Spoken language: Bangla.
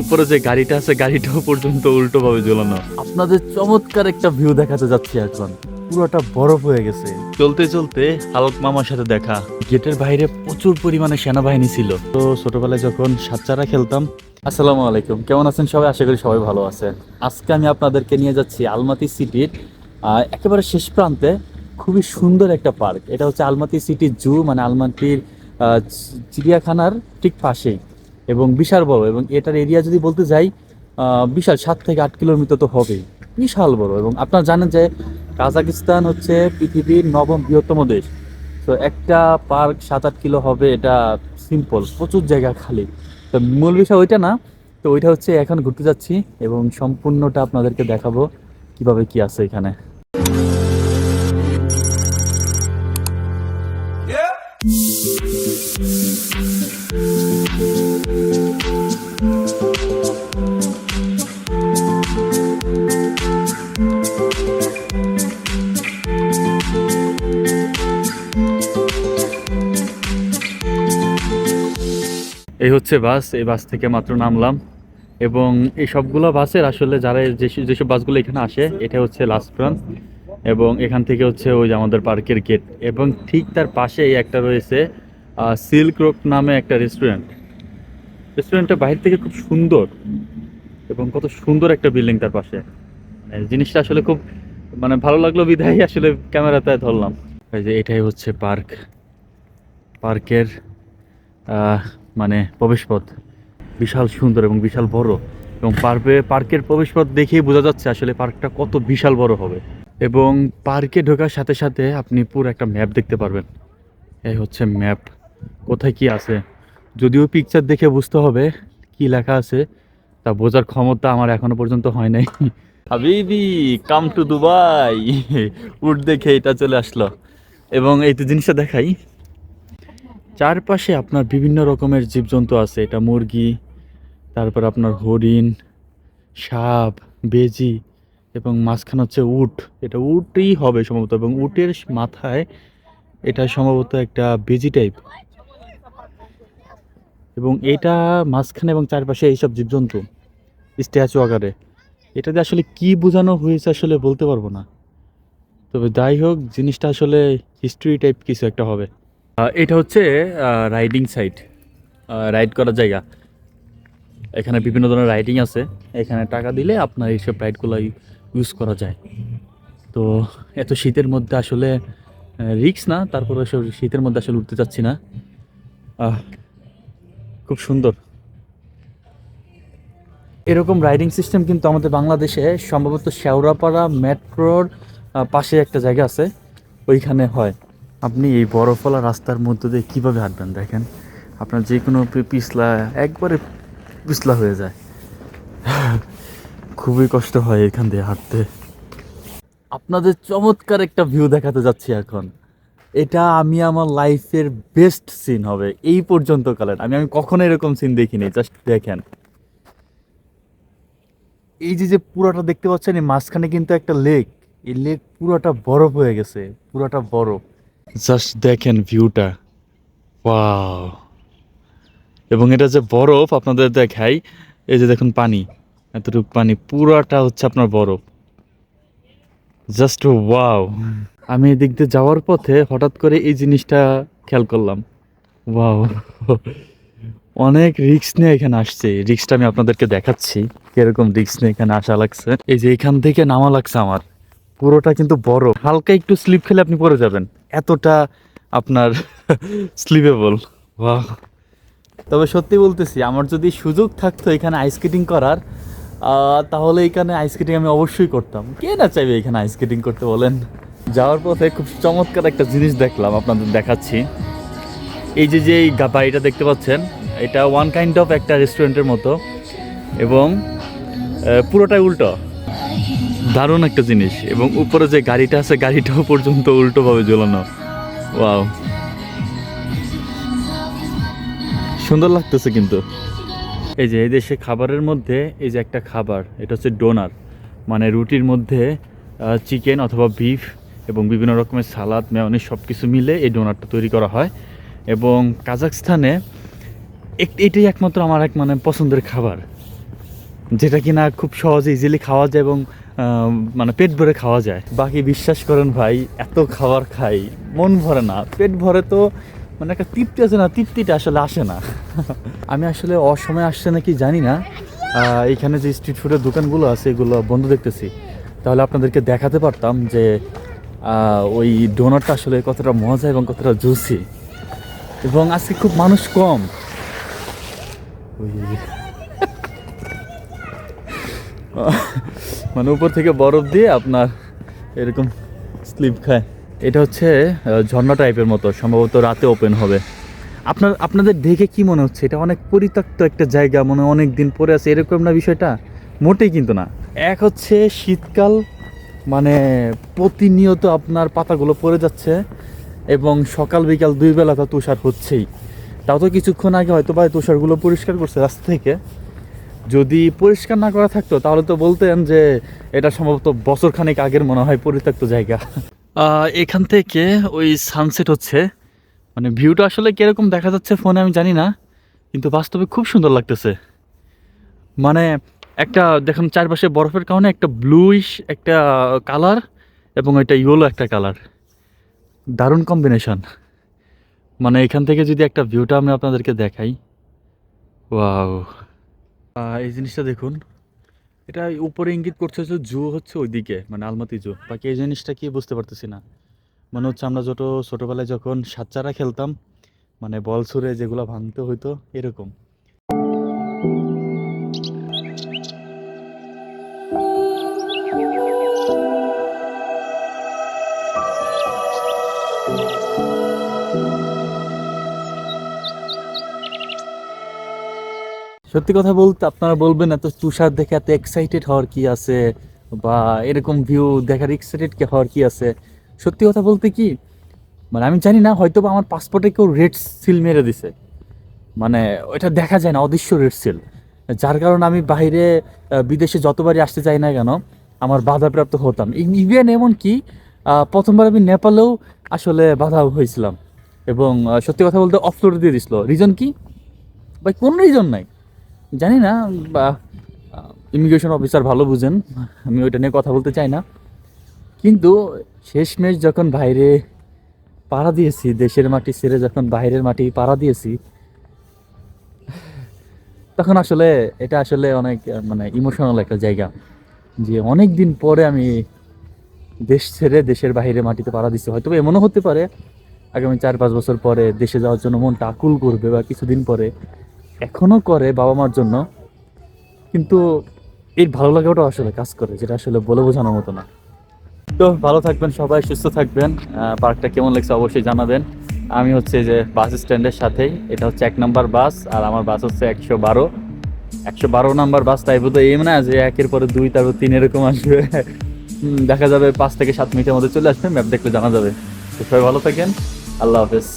উপরে যে গাড়িটা আছে গাড়িটাও পর্যন্ত উল্টো ভাবে ঝোলানো। আপনাদের চমৎকার একটা ভিউ দেখাতে যাচ্ছি এখন। পুরোটা বরফ হয়ে গেছে। চলতে চলতে হালক মামার সাথে দেখা। গেটের বাইরে প্রচুর পরিমাণে সেনাবাহিনী ছিল। তো ছোটবেলায় যখন সাচ্চারা খেলতাম আসসালামু আলাইকুম। কেমন আছেন সবাই? আশা করি সবাই ভালো আছেন। আজকে আমি আপনাদেরকে নিয়ে যাচ্ছি আলমাতি সিটির একেবারে শেষ প্রান্তে খুবই সুন্দর একটা পার্ক। এটা হচ্ছে আলমাতি সিটি জু মানে আলমাতির আহ, চিড়িয়াখানার ঠিক পাশেই। এবং বিশাল বড়, এবং এটার এরিয়া যদি বলতে যাই বিশাল সাত থেকে আট কিলোমিটার তো হবেই। বিশাল বড়, এবং আপনারা জানেন যে কাজাকিস্তান হচ্ছে পৃথিবীর নবম বৃহত্তম দেশ। তো একটা পার্ক সাত আট কিলো হবে, এটা সিম্পল প্রচুর জায়গা খালি। তো মূল বিষয় ওইটা না, তো ওইটা হচ্ছে এখন ঘুরতে যাচ্ছি, এবং সম্পূর্ণটা আপনাদেরকে দেখাবো কীভাবে কি আছে এখানে। এই হচ্ছে বাস, এই বাস থেকে মাত্র নামলাম। এবং এই সবগুলো বাসের আসলে যারা যেসব বাসগুলো এখানে আসে, এটা হচ্ছে লাস্ট ব্রাঞ্চ এবং এখান থেকে হচ্ছে ওই যে আমাদের পার্কের গেট এবং ঠিক তার পাশেই একটা রয়েছে সিল্ক রোক নামে একটা রেস্টুরেন্ট রেস্টুরেন্টটা বাইরে থেকে খুব সুন্দর এবং কত সুন্দর একটা বিল্ডিং তার পাশে। মানে জিনিসটা আসলে খুব মানে ভালো লাগল বিধায় আসলে ক্যামেরাতে ধরলাম। এই যে এটাই হচ্ছে পার্ক। পার্কের মানে প্রবেশপথ। বিশাল সুন্দর এবং বিশাল বড়। এবং পার্কে পার্কের প্রবেশপথ দেখেই বোঝা যাচ্ছে আসলে পার্কটা কত বিশাল বড় হবে। এবং পার্কে ঢোকার সাথে সাথে আপনি পুরো একটা ম্যাপ দেখতে পারবেন। এই হচ্ছে ম্যাপ। কোথায় কি আছে? যদিও পিকচার দেখে বুঝতে হবে কি লেখা আছে, তা বোঝার ক্ষমতা আমার এখনও পর্যন্ত হয় নাই। হাবিবি কাম টু দুবাই উঠ দেখে এটা চলে আসলো। এবং এই তো জিনিসটা দেখাই। চারপাশে আপনার বিভিন্ন রকমের জীবজন্তু আছে। এটা মুরগি, তারপর আপনার হরিণ, সাপ, বেজি এবং মাঝখানে হচ্ছে উট। এটা উটই হবে সম্ভবত এবং উটের মাথায় এটা সম্ভবত একটা বেজি টাইপ এবং এটা মাঝখানে এবং চারপাশে এইসব জীবজন্তু, স্ট্যাচু আকারে। এটাতে আসলে কি বোঝানো হয়েছে আসলে বলতে পারব না। তবে যাই হোক, জিনিসটা আসলে হিস্ট্রি টাইপ কিছু একটা হবে। এটা হচ্ছে রাইডিং সাইট রাইড করার জায়গা। এখানে বিভিন্ন ধরনের রাইডিং আছে। এখানে টাকা দিলে আপনার এইসব রাইডগুলো ইউজ করা যায়। তো এত শীতের মধ্যে আসলে রিক্স না, তারপরে সব শীতের মধ্যে আসলে উঠতে চাচ্ছি না। খুব সুন্দর। এরকম রাইডিং সিস্টেম কিন্তু আমাদের বাংলাদেশে সম্ভবত শেওড়াপাড়া মেট্রোর পাশে একটা জায়গা আছে। ওইখানে হয়। আপনি এই বরফওয়ালা রাস্তার মধ্যে দিয়ে কীভাবে হাঁটবেন দেখেন? আপনার যে কোনো পিছলা, একবারে পিছলা হয়ে যায়। খুবই কষ্ট হয় এখান দিয়ে হাঁটতে। আপনাদের চমৎকার একটা ভিউ দেখাতে যাচ্ছি এখন। এটা আমি আমার লাইফের বেস্ট সিন হবে। এই পর্যন্ত কালের। আমি আমি কখনো এরকম সিন দেখিনি জাস্ট দেখেন। এই যে যে পুরোটা দেখতে পাচ্ছেন এই মাঝখানে কিন্তু একটা লেক এই লেক পুরোটা বরফ হয়ে গেছে, পুরোটা বরফ। জাস্ট দেখেন ভিউটা। ওয়াও। এবং এটা যে বরফ, আপনাদের দেখাই, এই যে দেখুন পানি, এতটুকু পানি, পুরোটা হচ্ছে আপনার বরফ। Just wow. আমি এদিক দিয়ে যাওয়ার পথে হঠাৎ করে এই জিনিসটা খেয়াল করলাম। ওয়াও। অনেক রিস্ক নিয়ে এখানে আসছে। রিক্সটা আমি আপনাদেরকে দেখাচ্ছি, কীরকম রিক্স নিয়ে এখানে আসা লাগছে। এই যে এখান থেকে নামা লাগছে আমার। পুরোটা কিন্তু বড়। হালকা একটু স্লিপ খেলে আপনি পরে যাবেন। এতটা আপনার স্লিপেবল। বাহ। তবে সত্যি বলতেছি, আমার যদি সুযোগ থাকতো এখানে আইস স্কেটিং করার তাহলে এখানে আইস স্কেটিং আমি অবশ্যই করতাম। কে না চাইবে এখানে আইস স্কেটিং করতে বলেন? যাওয়ার পথে খুব চমৎকার একটা জিনিস দেখলাম, আপনাদের দেখাচ্ছি। এই যে যে বাড়িটা দেখতে পাচ্ছেন, এটা ওয়ান কাইন্ড অফ একটা রেস্টুরেন্টের মতো। এবং পুরোটাই উল্টো। দারুণ একটা জিনিস এবং উপরে যে গাড়িটা আছে, গাড়িটাও পর্যন্ত উল্টোভাবে ঝোলানো। ওয়াও। সুন্দর লাগতেছে কিন্তু। এই যে এই দেশে খাবারের মধ্যে, এই যে একটা খাবার, এটা হচ্ছে ডোনার। মানে রুটির মধ্যে চিকেন অথবা বিফ এবং বিভিন্ন রকমের সালাদ, মেয়নিজ সব কিছু মিলে এই ডোনারটা তৈরি করা হয়। এবং কাজাকস্তানে এক- এটাই একমাত্র আমার এক মানে পছন্দের খাবার। যেটা কিনা খুব সহজে ইজিলি খাওয়া যায় এবং মানে পেট ভরে খাওয়া যায়। বাকি বিশ্বাস করেন ভাই, এত খাবার খাই, মন ভরে না। পেট ভরে তো মানে একটা তৃপ্তি আছে না, তৃপ্তিটা আসলে আসে না। আমি আসলে অসময়ে আসছে নাকি জানি না। এখানে যে স্ট্রিট ফুডের দোকানগুলো আছে, এগুলো বন্ধ দেখতেছি। তাহলে আপনাদেরকে দেখাতে পারতাম যে ওই ডোনারটা আসলে কতটা মজা এবং কতটা জুসি এবং আজকে খুব মানুষ কম। ওই মানে উপর থেকে বরফ দিয়ে আপনার এরকম স্লিপ খায়। এটা হচ্ছে ঝর্ণা টাইপের মতো, সম্ভবত রাতে ওপেন হবে। আপনার, আপনাদের দেখে কি মনে হচ্ছে? এটা অনেক পরিত্যক্ত একটা জায়গা, মনে অনেক দিন পরে আছে। এরকম না বিষয়টা? মোটেই কিন্তু না। এক হচ্ছে শীতকাল মানে প্রতিনিয়ত আপনার পাতাগুলো পড়ে যাচ্ছে এবং সকাল বিকাল দুই বেলা তো তুষার হচ্ছেই। তাও তো কিছুক্ষণ আগে হয়তো বা তুষারগুলো পরিষ্কার করছে রাস্তা থেকে। যদি পরিষ্কার না করা থাকতো, তাহলে তো বলতেন যে এটা সম্ভবত বছরখানেক আগের মনে হয় পরিত্যক্ত জায়গা। এখান থেকে ওই সানসেট হচ্ছে। মানে ভিউটা আসলে কীরকম দেখা যাচ্ছে ফোনে আমি জানি না, কিন্তু বাস্তবে খুব সুন্দর লাগতেছে। মানে একটা, দেখুন চারপাশে বরফের কারণে একটা ব্লুইশ একটা কালার এবং এটা ইয়েলো একটা কালার দারুণ কম্বিনেশন মানে এখান থেকে যদি একটা ভিউটা আমি আপনাদেরকে দেখাই ওয়াও এই জিনিসটা দেখুন। এটা উপরে ইঙ্গিত করছে যে জু হচ্ছে ওইদিকে মানে আলমাতি জু। বাকি এই জিনিসটা কি বুঝতে পারতেছি না। মনে হচ্ছে আমরা যত ছোটোবেলায় যখন সাতচারা খেলতাম মানে বল ছুঁড়ে যেগুলো ভাঙতে হইতো, এরকম। সত্যি কথা বলতে আপনারা বলবেন এত তুষার দেখে এত এক্সাইটেড হওয়ার কি আছে? বা এরকম ভিউ দেখার এক্সাইটেড কে হওয়ার কি আছে? সত্যি কথা বলতে কি মানে আমি জানি না হয়তো আমার পাসপোর্টে কেউ রেড সিল মেরে দিছে। মানে ওইটা দেখা যায় না, অদৃশ্য রেড সিল যার কারণে আমি বাইরে বিদেশে যতবারই আসতে চাই না কেন, আমার বাধাপ্রাপ্ত হতাম। ইভেন এমন কি প্রথমবার আমি নেপালেও আসলে বাধা হয়েছিলাম। এবং সত্যি কথা বলতে অফলোড দিয়ে দিছিল। রিজন কি? ভাই, কোন রিজন নাই। জানি না, বা ইমিগ্রেশন অফিসার ভালো বুঝেন, আমি ওইটা নিয়ে কথা বলতে চাই না। কিন্তু শেষমেশ যখন বাইরে পাড়া দিয়েছি, দেশের মাটি ছেড়ে যখন বাইরের মাটি পাড়া দিয়েছি, তখন আসলে এটা আসলে অনেক মানে ইমোশনাল একটা জায়গা। যে অনেক দিন পরে আমি দেশ ছেড়ে দেশের বাইরে মাটিতে পাড়া দিচ্ছি হয়তো এমনও হতে পারে, আগামী চার পাঁচ বছর পরে দেশে যাওয়ার জন্য মনটা আকুল করবে, বা কিছুদিন পরে এখনও করে বাবা মার জন্য, কিন্তু এই ভালো লাগাটাও আসলে কাজ করে, যেটা আসলে বলে বোঝানোর মতো না। তো ভালো থাকবেন সবাই, সুস্থ থাকবেন। পার্কটা কেমন লাগছে অবশ্যই জানাবেন। আমি হচ্ছে যে বাস স্ট্যান্ডের সাথেই, এটা হচ্ছে এক নাম্বার বাস, আর আমার বাস হচ্ছে একশো বারো। একশো বারো নাম্বার বাস তাই বোধহয় এই না, যে একের পরে দুই তারপর তিন এরকম আসবে। দেখা যাবে পাঁচ থেকে সাত মিনিটের মধ্যে চলে আসবে, ম্যাপ দেখলে জানা যাবে। তো সবাই ভালো থাকেন, আল্লাহ হাফেজ।